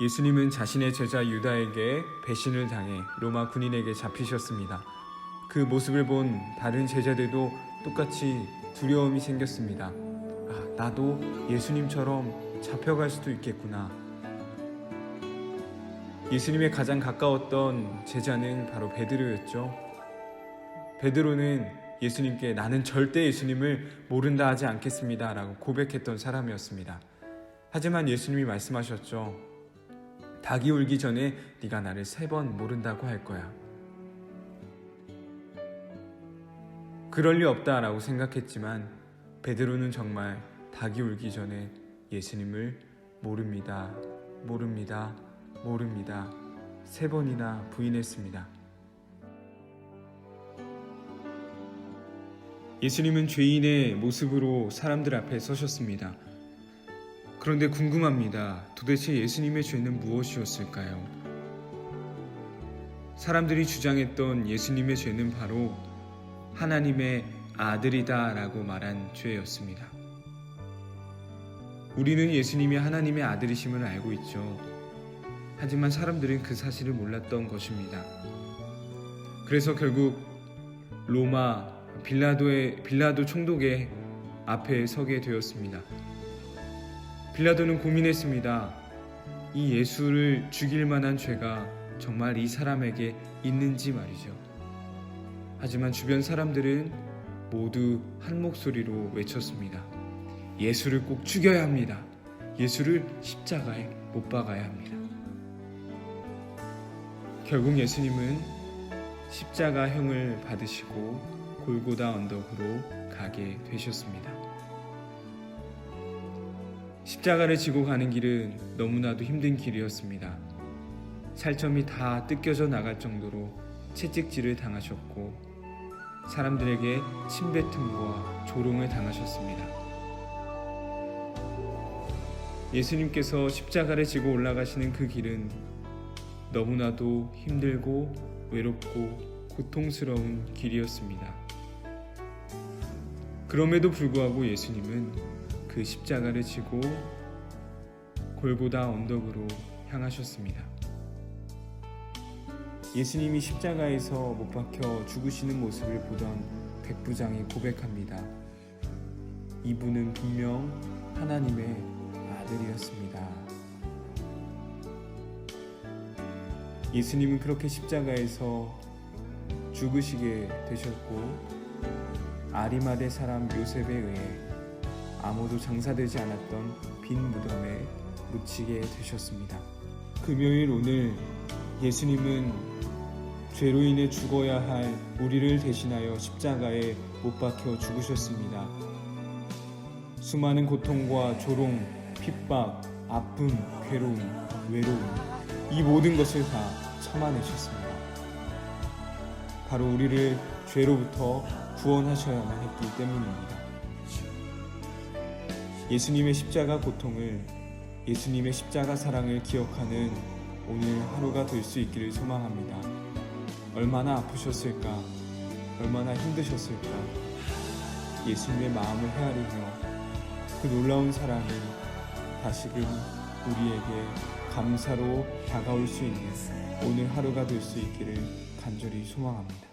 예수님은 자신의 제자 유다에게 배신을 당해 로마 군인에게 잡히셨습니다. 그 모습을 본 다른 제자들도 똑같이 두려움이 생겼습니다. 아, 나도 예수님처럼 잡혀갈 수도 있겠구나. 예수님의 가장 가까웠던 제자는 바로 베드로였죠. 베드로는 예수님께 나는 절대 예수님을 모른다 하지 않겠습니다 라고 고백했던 사람이었습니다. 하지만 예수님이 말씀하셨죠. 닭이 울기 전에 네가 나를 세 번 모른다고 할 거야. 그럴 리 없다라고 생각했지만 베드로는 정말 닭이 울기 전에 예수님을 모릅니다. 모릅니다. 모릅니다. 세 번이나 부인했습니다. 예수님은 죄인의 모습으로 사람들 앞에 서셨습니다. 그런데 궁금합니다. 도대체 예수님의 죄는 무엇이었을까요? 사람들이 주장했던 예수님의 죄는 바로 하나님의 아들이다 라고 말한 죄였습니다. 우리는 예수님이 하나님의 아들이심을 알고 있죠. 하지만 사람들은 그 사실을 몰랐던 것입니다. 그래서 결국 로마 빌라도의 빌라도 총독의 앞에 서게 되었습니다. 빌라도는 고민했습니다. 이 예수를 죽일 만한 죄가 정말 이 사람에게 있는지 말이죠. 하지만 주변 사람들은 모두 한 목소리로 외쳤습니다. 예수를 꼭 죽여야 합니다. 예수를 십자가에 못 박아야 합니다. 결국 예수님은 십자가형을 받으시고 골고다 언덕으로 가게 되셨습니다. 십자가를 지고 가는 길은 너무나도 힘든 길이었습니다. 살점이 다 뜯겨져 나갈 정도로 채찍질을 당하셨고 사람들에게 침뱉음과 조롱을 당하셨습니다. 예수님께서 십자가를 지고 올라가시는 그 길은 너무나도 힘들고 외롭고 고통스러운 길이었습니다. 그럼에도 불구하고 예수님은 그 십자가를 지고 골고다 언덕으로 향하셨습니다. 예수님이 십자가에서 못 박혀 죽으시는 모습을 보던 백부장이 고백합니다. 이분은 분명 하나님의 아들이었습니다. 예수님은 그렇게 십자가에서 죽으시게 되셨고 아리마대 사람 요셉에 의해 아무도 장사되지 않았던 빈 무덤에 묻히게 되셨습니다. 금요일 오늘 예수님은 죄로 인해 죽어야 할 우리를 대신하여 십자가에 못 박혀 죽으셨습니다. 수많은 고통과 조롱, 핍박, 아픔, 괴로움, 외로움 이 모든 것을 다 참아내셨습니다. 바로 우리를 죄로부터 구원하셔야만 했기 때문입니다. 예수님의 십자가 고통을 예수님의 십자가 사랑을 기억하는 오늘 하루가 될 수 있기를 소망합니다. 얼마나 아프셨을까? 얼마나 힘드셨을까? 예수님의 마음을 헤아리며 그 놀라운 사랑이 다시금 우리에게 감사로 다가올 수 있는 오늘 하루가 될 수 있기를 간절히 소망합니다.